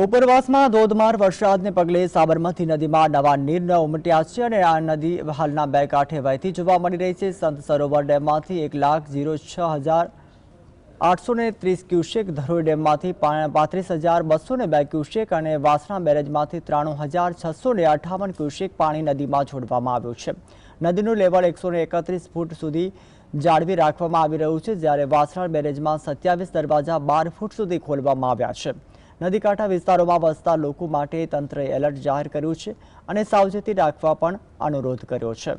ઉપરવાસમાં ધોધમાર વરસાદને પગલે સાબરમતી નદીમાં નવા નીર ઉમટ્યા છે અને આ નદી હાલના બે કાંઠે વહેતી જોવા મળી રહી છે. સંત સરોવર ડેમમાંથી એક લાખ ઝીરો છ હજાર આઠસો ને ત્રીસ ક્યુસેક ધરોઈ ડેમમાંથી પાંત્રીસ હજાર બસો ને બે ક્યુસેક અને વાસણા બેરેજમાંથી ત્રાણું હજાર છસો ને અઠાવન ક્યુસેક પાણી નદીમાં છોડવામાં આવ્યું છે. નદીનું લેવલ એકસો ને એકત્રીસ ફૂટ સુધી જાળવી રાખવામાં આવી રહ્યું છે, જ્યારે વાસણા બેરેજમાં સત્યાવીસ દરવાજા બાર ફૂટ સુધી ખોલવામાં આવ્યા છે. નદીકાંઠા વિસ્તારોમાં વસતા લોકો માટે તંત્રએ એલર્ટ જાહેર કર્યું છે અને સાવચેતી રાખવા પણ અનુરોધ કર્યો છે.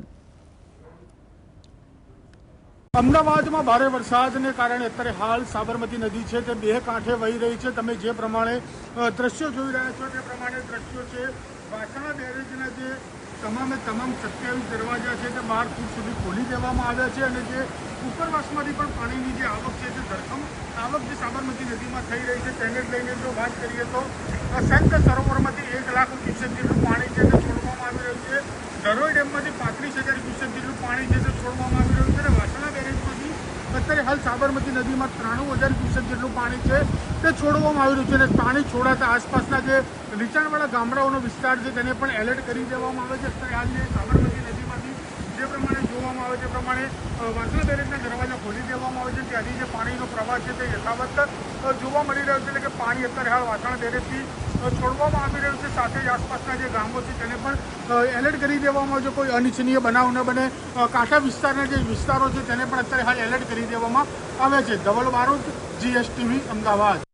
અમદાવાદમાં ભારે વરસાદને કારણે અત્યારે હાલ સાબરમતી નદી છે તે બે કાંઠે વહી રહી છે. તમે જે પ્રમાણે દ્રશ્યો જોઈ રહ્યા છો તે પ્રમાણે દ્રશ્યો છે. વાસણા બેરેજના જે તમામે તમામ સત્યાવીસ દરવાજા છે તે બાર ફૂટ સુધી ખોલી દેવામાં આવ્યા છે અને જે ઉપરવાસમાંથી પણ પાણીની જે આવક છે તે આવક જે સાબરમતી નદીમાં થઈ રહી છે, તેને લઈને જો વાત કરીએ તો સંત સરોવરમાંથી એક લાખ ક્યુસેક જેટલું પાણી છે તે છોડવામાં આવી રહ્યું છે. ધરોઈ ડેમમાંથી પાંત્રીસ હજાર ક્યુસેક જેટલું પાણી છે તે છોડવામાં આવી રહ્યું છે અને વાસણા બેરેજમાંથી અત્યારે હાલ સાબરમતી નદીમાં ત્રાણું હજાર ક્યુસેક જેટલું પાણી છે તે છોડવામાં આવી રહ્યું છે અને પાણી છોડાતા આસપાસના જે નીચાણવાળા ગામડાઓનો વિસ્તાર છે તેને પણ એલર્ટ કરી દેવામાં આવે છે. અત્યારે હાલ જે સાબરમતી નદીમાંથી જે પ્રમાણે જોવામાં આવે તે પ્રમાણે વાસણા બેરેજના દરવાજા ત્યાંથી જે પાણીનો પ્રવાહ છે તે યથાવત જોવા મળી રહ્યો છે, એટલે કે પાણી અત્યારે હાલ વાસણા બેરેજથી છોડવામાં આવી રહ્યું છે, સાથે જ આસપાસના જે ગામો છે તેને પણ એલર્ટ કરી દેવામાં આવ્યો કોઈ અનિચ્છનીય બનાવ ન બને. કાંઠા વિસ્તારના જે વિસ્તારો છે તેને પણ અત્યારે હાલ એલર્ટ કરી દેવામાં આવ્યા છે. ધવલ બારોટ જીએસટીવી, અમદાવાદ.